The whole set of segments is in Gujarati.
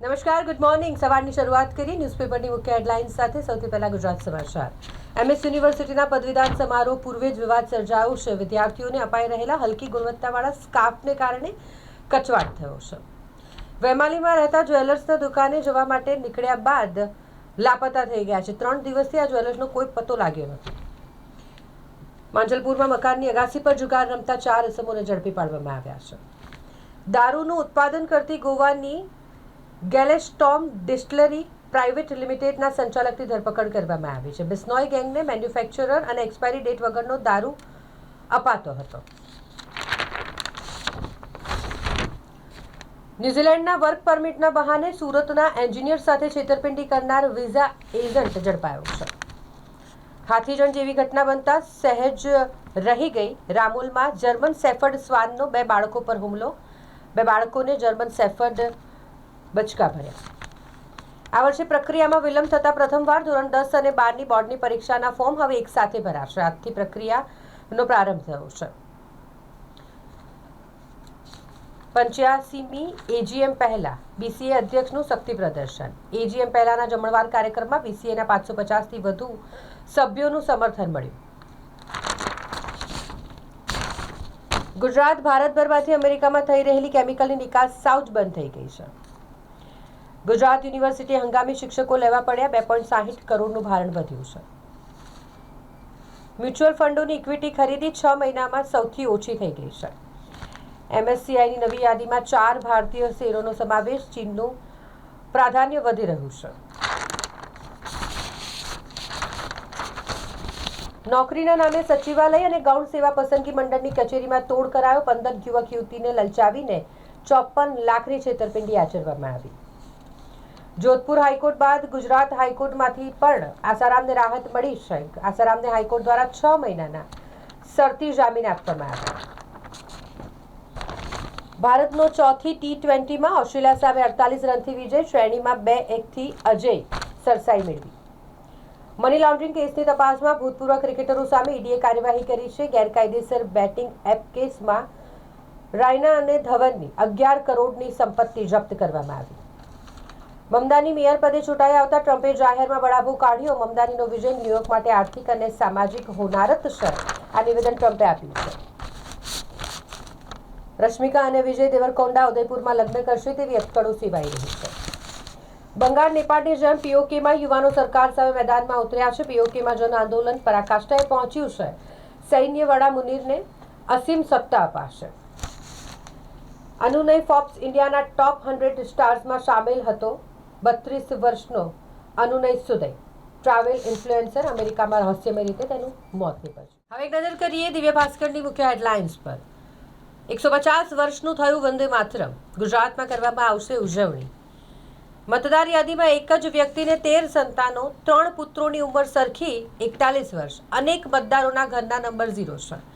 નમસ્કાર ગુડ મોર્નિંગ સવારની શરૂઆત કરી ન્યૂઝપેપરની મુખ્ય હેડલાઇન્સ સાથે. સૌથી પહેલા ગુજરાત સમાચાર. એમએસ યુનિવર્સિટીના પદવીદાન સમારોહ પૂર્વે જ વિવાદ સર્જાયો છે. વિદ્યાર્થીઓને અપાઈ રહેલા હલકી ગુણવત્તાવાળા સ્કાર્ફને કારણે કચવાટ થયો છે. વેમાલીમાં રહેતા જ્વેલર્સના દુકાને જવા માટે નીકળ્યા બાદ લાપતા થઈ ગયા છે. ત્રણ દિવસથી આ જ્વેલર્સનો કોઈ પતો લાગ્યો નથી. માંજલપુરમાં મકાનની અગાસી પર જુગાર રમતા ચાર અસમોને ઝડપી પાડવામાં આવ્યા છે. દારૂનું ઉત્પાદન કરતી ગોવાની ગેલેસ્ટોમ ડિસ્ટલરી પ્રાઇવેટ લિમિટેડના સંચાલકની ધરપકડ કરવામાં આવી છે. બિસ્નોય ગેંગને મેન્યુફેક્ચરર અને એક્સપાયરી ડેટ વગરનો દારૂ અપાતો હતો. ન્યૂઝીલેન્ડના વર્ક પરમિટના બહાને સુરતના એન્જિનિયર સાથે છેતરપિંડી કરનાર વિઝા એજન્ટ ઝડપાયો છે. હાથીજણ જેવી ઘટના બનતા સહેજ રહી ગઈ. રામોલમાં જર્મન સેફર્ડ શ્વાનનો બે બાળકો પર હુમલો. બે બાળકોને જર્મન સેફર્ડ બચકા ભર્યા. આ વર્ષે પ્રક્રિયામાં વિલંબ થતા પ્રથમવાર ધોરણ દસ અને બારની બોર્ડની પરીક્ષાના ફોર્મ હવે એક સાથે ભરાશે. આજથી પ્રક્રિયાનો પ્રારંભ થયો છે. પંચ્યાસીમી એજીએમ પહેલા બીસીએ અધ્યક્ષનું શક્તિ પ્રદર્શન. એજીએમ પહેલાના જમણવાર કાર્યક્રમમાં બીસીએના પાંચસો પચાસથી વધુ સભ્યોનું સમર્થન મળ્યું. ગુજરાત ભારતભરમાંથી અમેરિકામાં થઈ રહેલી કેમિકલની નિકાસ સાવ જ બંધ થઈ ગઈ છે. ગુજરાત યુનિવર્સિટી હંગામી શિક્ષકો લેવા પડ્યા બે પોઈન્ટ સાહીઠ કરોડનું ભારણ વધ્યું છે. મ્યુચ્યુઅલ ફંડોની ઇક્વિટી ખરીદી છ મહિનામાં સૌથી ઓછી થઈ ગઈ છે. એમએસસીઆઈની નવી યાદીમાં ચાર ભારતીય શેરોનો સમાવેશ ચીનનું પ્રાધાન્ય વધી રહ્યું છે. નોકરીના નામે સચિવાલય અને ગૌણ સેવા પસંદગી મંડળની કચેરીમાં તોડ કરાયો પંદર યુવક યુવતીને લલચાવીને ચોપન લાખની છેતરપિંડી આચરવામાં આવી. જોધપુર હાઈકોર્ટ બાદ ગુજરાત હાઈકોર્ટમાંથી પણ આસારામને રાહત મળી છે. આસારામને હાઈકોર્ટ દ્વારા છ મહિનાના શરતી જામીન આપવામાં આવ્યા. ભારતનો ચોથી ટી ટ્વેન્ટીમાં ઓસ્ટ્રેલિયા સામે અડતાલીસ રનથી વિજય, શ્રેણીમાં બે એકથી અજય સરસાઈ મેળવી. મની લોન્ડરિંગ કેસની તપાસમાં ભૂતપૂર્વ ક્રિકેટરો સામે ઈડીએ કાર્યવાહી કરી છે. ગેરકાયદેસર બેટિંગ એપ કેસમાં રાયના અને ધવનની અગિયાર કરોડની સંપત્તિ જપ્ત કરવામાં આવી. મમદાની મેયર પદે ચૂંટાઈ આવતા ટ્રમ્પે જાહેરમાં બળાવો કાઢ્યો. મમદાનીનો વિજય ન્યુયોર્ક માટે આર્થિક અને સામાજિક હોનારત છે આ નિવેદન ટ્રમ્પે આપ્યું છે. રશ્મિકા અને વિજય દેવરકોંડા ઉદયપુરમાં લગ્ન કરશે તેવી અટકળો સેવાઈ રહી છે. બંગાળ નેપાળની જેમ પીઓકેમાં યુવાનો સરકાર સામે મેદાનમાં ઉતર્યા છે. પીઓકેમાં જન આંદોલન પરાકાષ્ઠાએ પહોંચ્યું છે. સૈન્ય વડા મુનીરને અસીમ સત્તા અપાશે. અનુનય ફોર્બ્સ ઇન્ડિયાના ટોપ હંડ્રેડ સ્ટાર્સમાં સામેલ હતો. બત્રીસ વર્ષનો અનુનય સુદય. ટ્રાવેલ ઇન્ફ્લુએન્સર, અમેરિકામાં રહસ્યમય રીતે તેનું મોત નીપજ્યું. હવે એક નજર કરીએ દિવ્ય ભાસ્કરની મુખ્ય હેડલાઇન્સ પર. એકસો પચાસ વર્ષનું થયું વંદે માતરમ. ગુજરાતમાં કરવામાં આવશે ઉજવણી. મતદાર યાદીમાં એક જ વ્યક્તિને તેર સંતાનો, ત્રણ પુત્રોની ઉંમર સરખી, એકતાલીસ વર્ષ. અનેક મતદારોના ઘરના નંબર ઝીરો છે.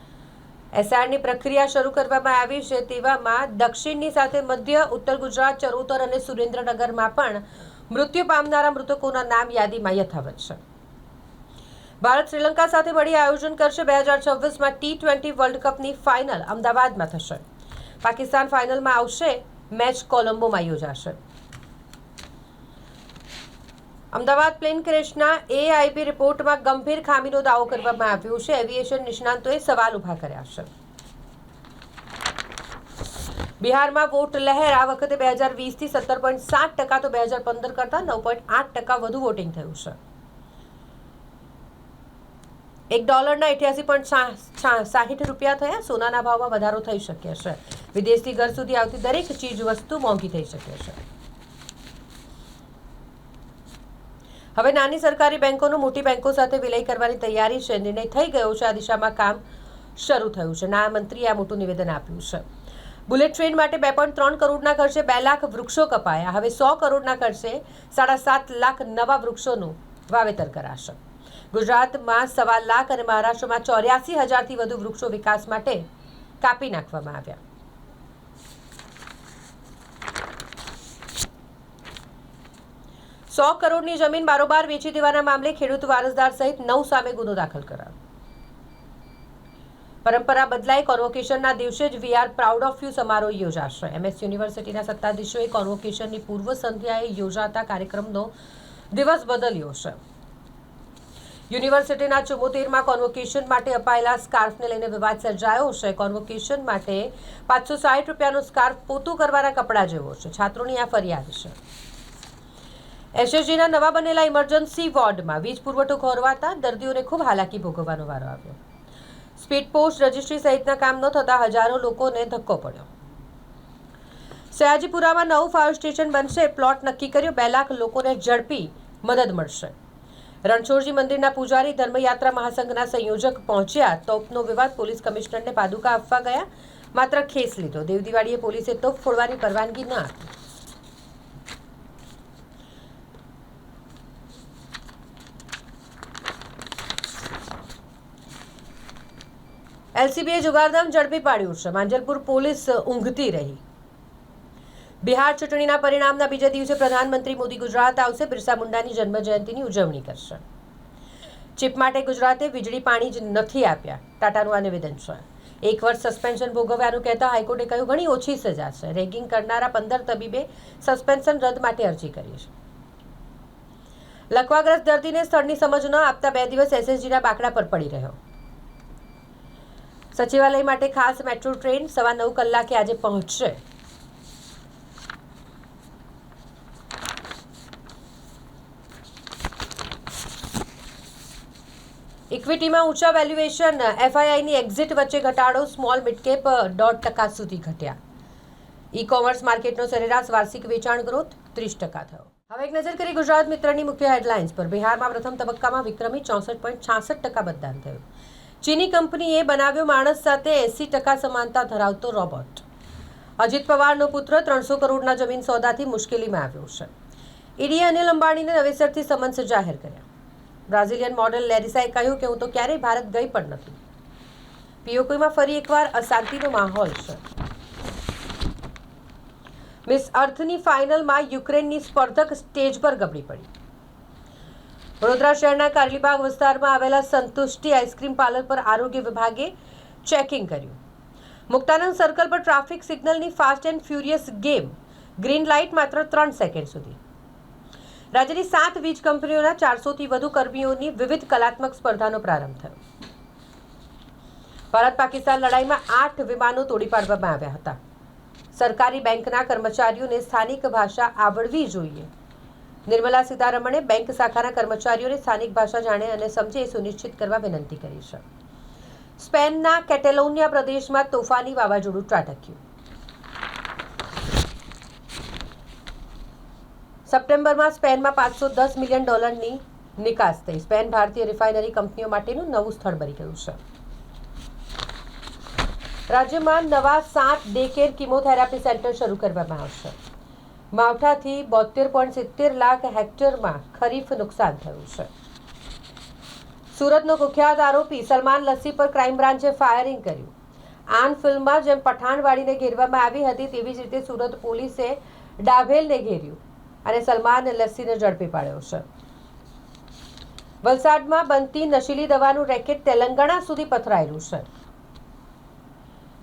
એસઆરની પ્રક્રિયા શરૂ કરવામાં આવી છે તેવામાં દક્ષિણની સાથે મધ્ય, ઉત્તર ગુજરાત, ચરોતર અને સુરેન્દ્રનગરમાં પણ મૃત્યુ પામનારા મૃતકોના નામ યાદીમાં યથાવત છે. ભારત શ્રીલંકા સાથે મળી આયોજન કરશે બે હજાર છવ્વીસમાં ટી ટ્વેન્ટી વર્લ્ડ કપની ફાઇનલ અમદાવાદમાં થશે. પાકિસ્તાન ફાઇનલમાં આવશે, મેચ કોલંબોમાં યોજાશે. અમદાવાદ પ્લેન ક્રેશના એઆઈબી રિપોર્ટમાં ગંભીર ખામીનો દાવો કરવામાં આવ્યો છે. એવિએશન નિષ્ણાંતોએ સવાલ ઊભા કર્યા છે. બિહારમાં વોટ લહેર આ વખતે બે હજાર વીસથી સત્તર પોઈન્ટ સાત ટકા તો બે હજાર પંદર કરતાં નવ પોઈન્ટ આઠ ટકા વધુ વોટિંગ થયું છે. એક ડોલરના અઠ્યાસી પોઈન્ટ સાહીઠ રૂપિયા થયા. સોનાના ભાવમાં વધારો થઈ શકે છે. વિદેશથી ઘર સુધી આવતી દરેક ચીજ વસ્તુ મોંઘી થઈ શકે છે. હવે નાની સરકારી બેંકોનું મોટી બેંકો સાથે વિલય કરવાની તૈયારી છે. નિર્ણય થઈ ગયો છે. આ દિશામાં કામ શરૂ થયું છે. નાણામંત્રીએ આ મોટું નિવેદન આપ્યું છે. બુલેટ ટ્રેન માટે બે પોઈન્ટ ત્રણ કરોડના ખર્ચે બે લાખ વૃક્ષો કપાયા. હવે સો કરોડના ખર્ચે સાડા સાત લાખ નવા વૃક્ષોનું વાવેતર કરાશે. ગુજરાતમાં સવા લાખ અને મહારાષ્ટ્રમાં ચોર્યાસી હજારથી વધુ વૃક્ષો વિકાસ માટે કાપી નાખવામાં આવ્યા. સો કરોડની જમીન બારોબાર વેચી દેવાના મામલે ખેડૂત વારસદાર સહિત નવ સામે ગુનો દાખલ કરાયો. પરંપરા બદલાઈ કોન્વોકેશનના દિવસે જ we are proud of you સમારોહ યોજાશે. એમએસ યુનિવર્સિટીના સત્તાધીશોએ કોન્વોકેશનની પૂર્વ સંધ્યાએ યોજાતા કાર્યક્રમનો દિવસ બદલ્યો છે. યુનિવર્સિટીના ચુમ્મોતેરમાં કોન્વોકેશન માટે અપાયેલા સ્કાર્ફને લઈને વિવાદ સર્જાયો છે. કોન્વોકેશન માટે પાંચસો સાઠ રૂપિયાનો સ્કાર્ફ પોતું કરવાના કપડાં જેવો છે. છાત્રોની આ ફરિયાદ છે. એસએસજીના નવા બનેલા ઇમરજન્સી વોર્ડમાં વીજ પુરવઠો ખોરવાતા દર્દીઓને ખૂબ હાલાકી ભોગવવાનો વારો આવ્યો. સ્પીડ પોસ્ટ રજિસ્ટ્રી સહિતના કામ ન થતા હજારો લોકોને ધક્કો પડ્યો. સયાજીપુરામાં નવું ફાયર સ્ટેશન બનશે પ્લોટ નક્કી કર્યો, બે લાખ લોકોને ઝડપી મદદ મળશે. રણછોડજી મંદિરના પૂજારી ધર્મયાત્રા મહાસંઘના સંયોજક પહોંચ્યા, તોપનો વિવાદ પોલીસ કમિશનરને પાદુકા આપવા ગયા, માત્ર ખેસ લીધો. દેવદિવાળીએ પોલીસે તોપ ફોડવાની પરવાનગી ન આપી. એલસીબીએ જુગારધામ ઝડપી પાડ્યું છે. માંજલપુર પોલીસ ઊંઘતી રહી. બિહાર ચૂંટણીના પરિણામના બીજા દિવસે પ્રધાનમંત્રી મોદી ગુજરાત આવશે. બિરસા મુંડાની જન્મજયંતિની ઉજવણી કરશે. ચીપ માટે ગુજરાતે વીજળી પાણી જ નથી આપ્યા. ટાટાનું આ નિવેદન છે. એક વર્ષ સસ્પેન્શન ભોગવવાનું કહેતા હાઈકોર્ટે કહ્યું, ઘણી ઓછી સજા છે. રેગિંગ કરનારા પંદર તબીબે સસ્પેન્શન રદ માટે અરજી કરી છે. લકવાગ્રસ્ત દર્દીને સ્થળની સમજ ન આપતા બે દિવસ એસએસજીના બાકડા પર પડી રહ્યો. સચિવાલય માટે ખાસ મેટ્રો ટ્રેન સવા નવ કલાકે આજે પહોંચશે. ઇક્વિટીમાં ઊંચા વેલ્યુએશન એફઆઈઆઈની એક્ઝિટ વચ્ચે ઘટાડો સ્મોલ મિડકેપ દોઢ ટકા સુધી ઘટ્યા. ઈ કોમર્સ માર્કેટનો સરેરાશ વાર્ષિક વેચાણ ગ્રોથ ત્રીસ ટકા થયો. હવે એક નજર કરી ગુજરાત મિત્રની મુખ્ય હેડલાઇન્સ પર. બિહારમાં પ્રથમ તબક્કામાં વિક્રમી ચોસઠ પોઈન્ટ છાસઠ ટકા મતદાન થયું. ચીની કંપનીએ બનાવ્યો માણસ સાથે એસી ટકા સમાનતા ધરાવતો રોબોટ. અજીત પવારનો પુત્ર ત્રણસો કરોડના જમીન સોદાથી મુશ્કેલીમાં આવ્યો છે. ઈડીએ અનિલ અંબાણીને નવેસરથી સમન્સ જાહેર કર્યા. બ્રાઝિલિયન મોડેલ લેરિસાએ કહ્યું કે હું તો ક્યારેય ભારત ગઈ પણ નથી. પીઓકેમાં ફરી એકવાર અશાંતિનો માહોલ છે. મિસ અર્થની ફાઇનલમાં યુક્રેનની સ્પર્ધક સ્ટેજ પર ગબડી પડી. વડોદરા શહેરના કારલીબાગ વિસ્તારમાં આવેલા સંતુષ્ટિ આઈસ્ક્રીમ પાર્લર પર આરોગ્ય વિભાગે ચેકિંગ કર્યું. મુક્તાનંદ સર્કલ પર ટ્રાફિક સિગ્નલની fast and furious game. Green light માત્ર ત્રણ સેકન્ડ સુધી. રાજ્યની સાત વીજ કંપનીઓના ચારસોથી વધુ કર્મીઓની વિવિધ કલાત્મક સ્પર્ધાનો પ્રારંભ થયો. ભારત પાકિસ્તાન લડાઈમાં આઠ વિમાનો તોડી પાડવામાં આવ્યા હતા. સરકારી બેંકના કર્મચારીઓને સ્થાનિક ભાષા આવડવી જોઈએ. નિર્મલા સીતારમણે બેંક શાખાના કર્મચારીઓને સ્થાનિક ભાષા જાણે અને સમજે એ સુનિશ્ચિત કરવા વિનંતી કરી છે. સ્પેનના કેટેલોનિયા પ્રદેશમાં તોફાની વાવાઝોડું ત્રાટક્યું. સપ્ટેમ્બરમાં સ્પેનમાં પાંચસો દસ મિલિયન ડોલરની નિકાસ થઈ. સ્પેન ભારતીય રિફાઇનરી કંપનીઓ માટેનું નવું સ્થળ બની ગયું છે. રાજ્યમાં નવા સાત ડે કેર કિમોથેરાપી સેન્ટર શરૂ કરવામાં આવશે. માવઠાથી બોતેર પોઈન્ટ સિત્તેર લાખ હેક્ટરમાં ખરીફ નુકસાન થયું છે. સુરતનો કુખ્યાત આરોપી સલમાન લસ્સી પર ક્રાઇમ બ્રાન્ચે ફાયરિંગ કર્યું. આન ફિલ્મમાં જેમ પઠાણવાડીને ઘેરવામાં આવી હતી, તેવી જ રીતે સુરત પોલીસે ડાભેલને ઘેર્યું અને સલમાન લસ્સીને ઝડપી પાડ્યો છે. વલસાડમાં બનતી નશીલી દવાનું રેકેટ તેલંગાણા સુધી પથરાયેલું છે.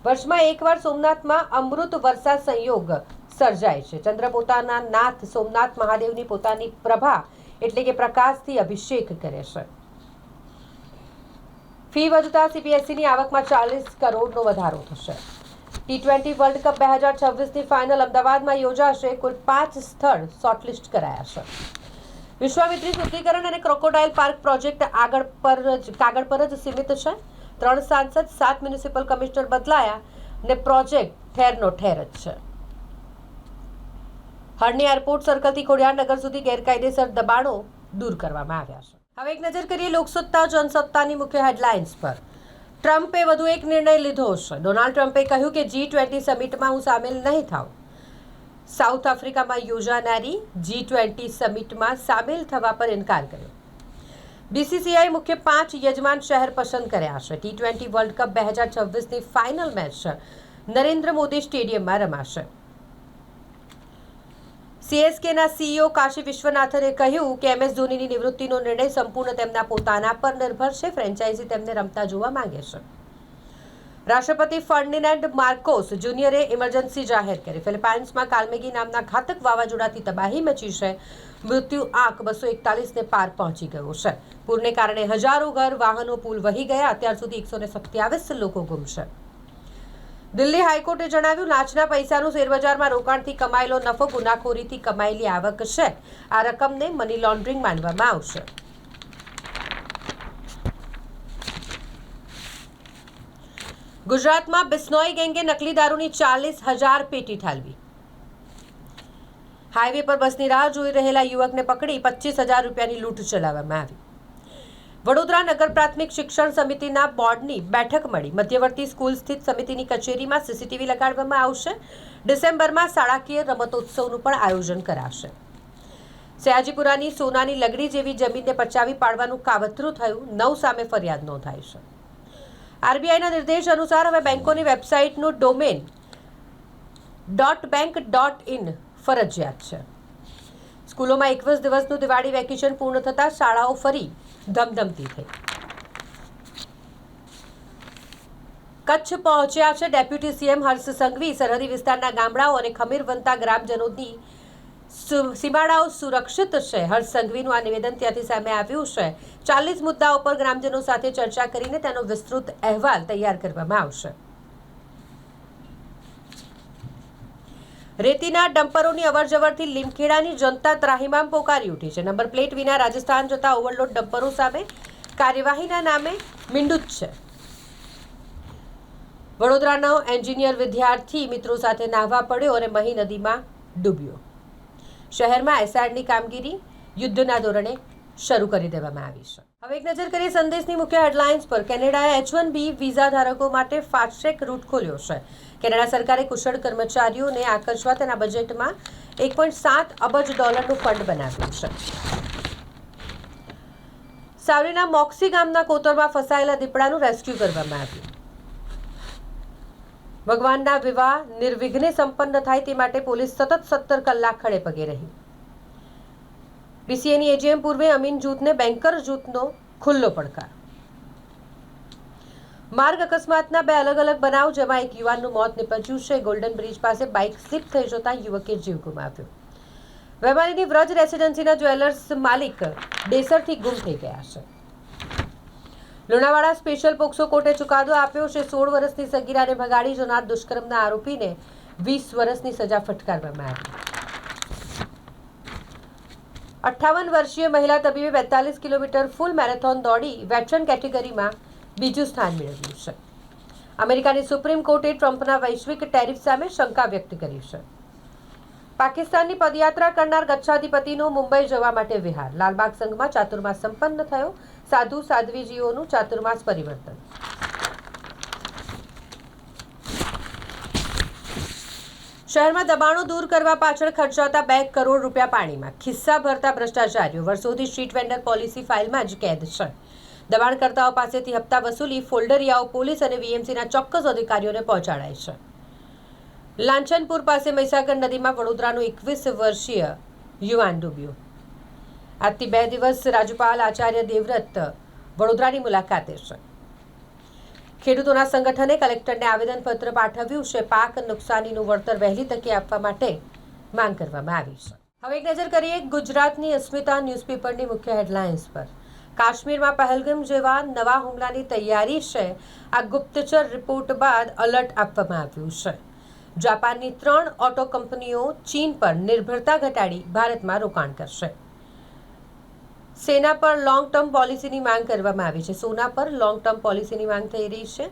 વર્ષમાં એકવાર સોમનાથમાં અમૃત વર્ષા સંયોગ સર્જાય છે. ચંદ્ર પોતાના નાથ સોમનાથ મહાદેવની પોતાની પ્રભા એટલે કે પ્રકાશથી અભિષેક કરે છે. ફી વધતા સીબીએસઈની આવકમાં ચાલીસ કરોડનો વધારો થશે. ટી ટ્વેન્ટી વર્લ્ડ કપ બે હજાર છવ્વીસની ફાઇનલ અમદાવાદમાં યોજાશે. કુલ પાંચ સ્થળ શોર્ટલિસ્ટ કરાયા છે. વિશ્વામિત્રી શુદ્ધિકરણ અને ક્રોકોડાઇલ પાર્ક પ્રોજેક્ટ આગળ પર જ કાગળ પર જ સીમિત છે. ત્રણ સાંસદ, સાત મ્યુનિસિપલ કમિશનર બદલાયા ને પ્રોજેક્ટ ઠેરનો ઠેર જ છે. હરણી એરપોર્ટ સર્કલથી ખોડિયારનગર સુધી ગેરકાયદેસર દબાણો દૂર કરવામાં આવ્યા છે. હવે એક નજર કરીએ લોકસત્તા, જનસત્તાની મુખ્ય હેડલાઇન્સ પર. ટ્રમ્પે વધુ એક નિર્ણય લીધો છે. ડોનાલ્ડ ટ્રમ્પે કહ્યું કે જી ટ્વેન્ટી સમિટમાં હું સામેલ નહીં થાઉં. સાઉથ આફ્રિકામાં યોજાનારી જી ટ્વેન્ટી સમિટમાં સામેલ થવા પર ઇનકાર કર્યો. બીસીસીઆઈ મુખ્ય પાંચ યજમાન શહેર પસંદ કર્યા છે. ટી ટ્વેન્ટી વર્લ્ડ કપ બે હજાર છવ્વીસની ફાઇનલ મેચ નરેન્દ્ર મોદી સ્ટેડિયમમાં રમાશે. સીએસકેના સીઈઓ કાશી વિશ્વનાથને કહ્યું કે એમએસ ધોનીની નિવૃત્તિનો નિર્ણય સંપૂર્ણ તેમના પોતાના પર નિર્ભર છે. ફ્રેન્ચાઇઝી તેમને રમતા જોવા માંગે છે. રાષ્ટ્રપતિ ફર્ડિનેન્ડ માર્કોસ જુનિયરે ઇમરજન્સી જાહેર કરી. ફિલિપાઇન્સમાં કાલમેગી નામના ઘાતક વાવાઝોડાથી તબાહી મચી છે. મૃત્યુ આંક બસો એકતાલીસને પાર પહોંચી ગયો છે. પૂરને કારણે હજારો ઘર, વાહનો પુલ વહી ગયા. અત્યાર સુધી એકસો સત્યાવીસ લોકો ગુમ છે. દિલ્હી હાઈકોર્ટે જણાવ્યું, લાંચના પૈસાનું શેરબજારમાં રોકાણથી કમાયેલો નફો ગુનાખોરીથી કમાયેલી આવક છે. આ રકમને મની લોન્ડરિંગ માનવામાં આવશે. ગુજરાતમાં બિસ્નોઈ ગેંગે નકલી દારૂની ચાલીસ હજાર પેટી ઠાલવી. હાઈવે પર બસની રાહ જોઈ રહેલા યુવકને પકડી પચીસ હજાર રૂપિયાની લૂંટ ચલાવવામાં આવી. વડોદરા નગર પ્રાથમિક શિક્ષણ સમિતિના બોર્ડની બેઠક મળી. મધ્યવર્તી સ્કૂલ સ્થિત સમિતિની કચેરીમાં સીસીટીવી લગાડવામાં આવશે. ડિસેમ્બરમાં શાળાકીય રમતોત્સવનું પણ આયોજન કરાશે. સયાજીપુરાની સોનાની લગડી જેવી જમીનને પચાવી પાડવાનું કાવતરું થયું. નવ સામે ફરિયાદ નોંધાઈ છે. આરબીઆઈના નિર્દેશ અનુસાર હવે બેંકોની વેબસાઇટનું domain dot bank dot in ફરજિયાત છે. સ્કૂલોમાં એકવીસ દિવસનું દિવાળી વેકેશન પૂર્ણ થતાં શાળાઓ ફરી ધમધમતી થઈ. કચ્છ પહોંચ્યા છે ડેપ્યુટી સીએમ હર્ષ સંઘવી સરહદી વિસ્તારના ગામડાઓ અને ખમીર બનતા ગ્રામજનોની સીમાડાઓ સુરક્ષિત છે. હર્ષ સંઘવીનું આ નિવેદન ત્યાંથી સામે આવ્યું છે. ચાલીસ મુદ્દાઓ પર ગ્રામજનો સાથે ચર્ચા કરીને તેનો વિસ્તૃત અહેવાલ તૈયાર કરવામાં આવશે. રેતીના ડમ્પરોની અવરજવરથી લીમખેડાની જનતા ત્રાહિમામ પોકારી ઉઠી છે. નંબર પ્લેટ વિના રાજસ્થાન જતા ઓવરલોડ ડમ્પરો સામે કાર્યવાહીના નામે મીંડું છે. વડોદરાનો એન્જિનિયર વિદ્યાર્થી મિત્રો સાથે નાહવા પડ્યો અને મહી નદીમાં ડૂબ્યો. શહેરમાં એસઆરની કામગીરી યુદ્ધના ધોરણે શરૂ કરી દેવામાં આવી છે. હવે એક નજર કરીએ સંદેશની મુખ્ય હેડલાઇન્સ પર. કેનેડાએ એચ વન બી વિઝા ધારકો માટે ફાસ્ટ્રેક રૂટ ખોલ્યો છે. કેનેડા સરકારે કુશળ કર્મચારીઓને આકર્ષવા તેના બજેટમાં એક પોઈન્ટ સાત અબજ ડોલરનું ફંડ બનાવ્યું છે. સાવરીના મોક્સી ગામના કોતરમાં ફસાયેલા દીપડાનું રેસ્ક્યુ કરવામાં આવ્યું. ભગવાનના વિવાહ નિર્વિઘ્ને સંપન્ન થાય તે માટે પોલીસ સતત સત્તર કલાક ખડે પગે રહી. બીસીએની એજીએમ પૂર્વે અમીન જૂથને બેન્કર જૂથનો ખુલ્લો પડકાર. માર્ગ અકસ્માતના બે અલગ અલગ બનાવ, જેમાં એક યુવાનનું મોત નિપજ્યું છે. ગોલ્ડન બ્રિજ પાસે બાઇક સ્લીપ થઈ જતા યુવકે જીવ ગુમાવ્યો. વેપારીની વ્રજ રેસિડેન્સીના જ્વેલર્સ માલિક ડેસરથી ગુમ થઈ ગયા છે. લુણાવાડા સ્પેશિયલ પોક્સો કોર્ટે ચુકાદો આપ્યો છે. સોળ વર્ષની સગીરાને ભગાડી જનાર દુષ્કર્મના આરોપીને વીસ વર્ષની સજા ફટકારવામાં આવી. અઠ્ઠાવન વર્ષીય મહિલા તબીબે બેતાલીસ કિલોમીટર ફૂલ મેરેથોન દોડી વેટરન કેટેગરીમાં બીજું સ્થાન મેળવ્યું છે. અમેરિકાની સુપ્રીમ કોર્ટે ટ્રમ્પના વૈશ્વિક ટેરિફ સામે શંકા વ્યક્ત કરી છે. પાકિસ્તાનની પદયાત્રા કરનાર ગચ્છાધિપતિનો મુંબઈ જવા માટે વિહાર. લાલબાગ સંઘમાં ચાતુર્માસ સંપન્ન થયો. સાધુ સાધ્વીજીઓનું ચાતુર્માસ પરિવર્તન. શહેરમાં દબાણો દૂર કરવા પાછળ ખર્ચાતા બે કરોડ રૂપિયા પાણીમાં ખિસ્સા ભરતા ભ્રષ્ટાચારીઓ. વર્ષોથી સ્ટ્રીટ વેન્ડર પોલિસી ફાઇલમાં જ કેદ છે. દબાણકર્તાઓ પાસેથી હપ્તા વસૂલી ફોલ્ડરિયાઓ પોલીસ અને વીએમસીના ચોક્કસ અધિકારીઓને પહોંચાડાય છે. લાંછનપુર પાસે મહીસાગર નદીમાં વડોદરાનું એકવીસ વર્ષીય યુવાન ડૂબ્યું. આજથી બે દિવસ રાજ્યપાલ આચાર્ય દેવવ્રત વડોદરાની મુલાકાતે છે. ખેડૂતોના સંગઠને કલેક્ટરને આવેદનપત્ર પાઠવ્યું છે. પાક નુકસાનીનું વળતર વહેલી તકે આપવા માટે માંગ કરવામાં આવી છે. હવે એક નજર કરીએ ગુજરાતની અસ્મિતા ન્યૂઝપેપરની મુખ્ય હેડલાઇન્સ પર. કાશ્મીરમાં પહેલગામ જેવા નવા હુમલાની તૈયારી છે. આ ગુપ્તચર રિપોર્ટ બાદ અલર્ટ આપવામાં આવ્યું છે. જાપાનની ત્રણ ઓટો કંપનીઓ ચીન પર નિર્ભરતા ઘટાડી ભારતમાં રોકાણ કરશે. સેના પર લોંગ ટર્મ પોલિસીની માંગ કરવામાં આવી છે. સોના પર લોંગ ટર્મ પોલિસીની માંગ થઈ રહી છે.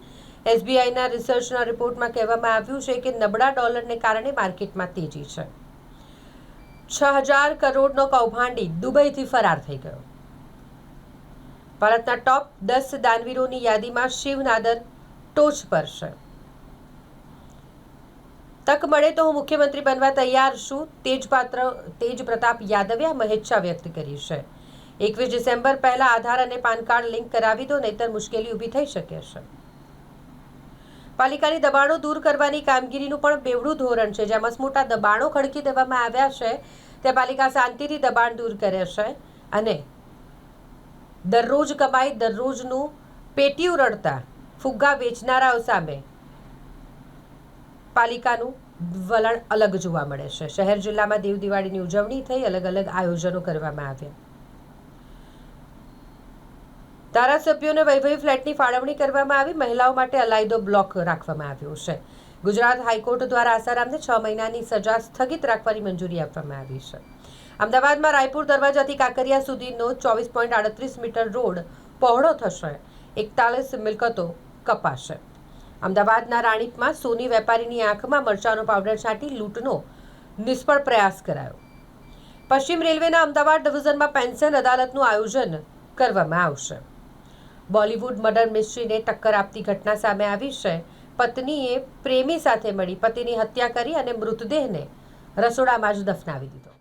એસબીઆઈના રિસર્ચના રિપોર્ટમાં કહેવામાં આવ્યું છે કે નબળા ડોલરને કારણે માર્કેટમાં તેજી છે. છ હજાર કરોડનો કૌભાંડી દુબઈથી ફરાર થઈ ગયો. ભારતના ટોપ દસ દાનવીરોની યાદીમાં શિવનાદર ટોચ પર છે. તક મળે તો હું મુખ્યમંત્રી બનવા તૈયાર છું. તેજપાત્ર તેજ પ્રતાપ યાદવે આ મહેચ્છા વ્યક્ત કરી છે. એકવીસ ડિસેમ્બર પહેલા આધાર અને પાન કાર્ડ લિંક કરાવી દો, નહીતર મુશ્કેલી ઊભી થઈ શકે છે. પાલિકાની દબાણો દૂર કરવાની કામગીરીનું પણ બેવડું ધોરણ છે. જ્યાં મસમોટા દબાણો ખડકી દેવામાં આવ્યા છે, ત્યાં પાલિકા શાંતિથી દબાણ દૂર કરે છે અને દરરોજ કમાઈ, દરરોજનું પેટીયું રડતા ફુગ્ગા વેચનારાઓ સામે પાલિકાનું વલણ અલગ જોવા મળે છે. શહેર જિલ્લામાં દેવ દિવાળીની ઉજવણી થઈ અલગ અલગ આયોજનો કરવામાં આવ્યા. ધારાસભ્યોને વૈભવી ફ્લેટની ફાળવણી કરવામાં આવી. મહિલાઓ માટે અલાયદો બ્લોક રાખવામાં આવ્યો છે. ગુજરાત હાઈકોર્ટ દ્વારા આસારામને છ મહિનાની સજા સ્થગિત રાખવાની મંજૂરી આપવામાં આવી છે. અમદાવાદમાં રાયપુર દરવાજાથી કાંકરિયા સુધીનો ચોવીસ પોઈન્ટ આડત્રીસ મીટર રોડ પહોળો થશે. એકતાલીસ મિલકતો કપાશે. અમદાવાદના રાણીપમાં સોની વેપારીની આંખમાં મરચાનો પાવડર છાંટી લૂંટનો નિષ્ફળ પ્રયાસ કરાયો. પશ્ચિમ રેલવેના અમદાવાદ ડિવિઝનમાં પેન્શન અદાલતનું આયોજન કરવામાં આવશે. બોલિવૂડ મર્ડર મિસ્ટ્રીને ટક્કર આપતી ઘટના સામે આવી છે. પત્નીએ પ્રેમી સાથે મળી પતિની હત્યા કરી અને મૃતદેહને રસોડામાં જ દફનાવી દીધો.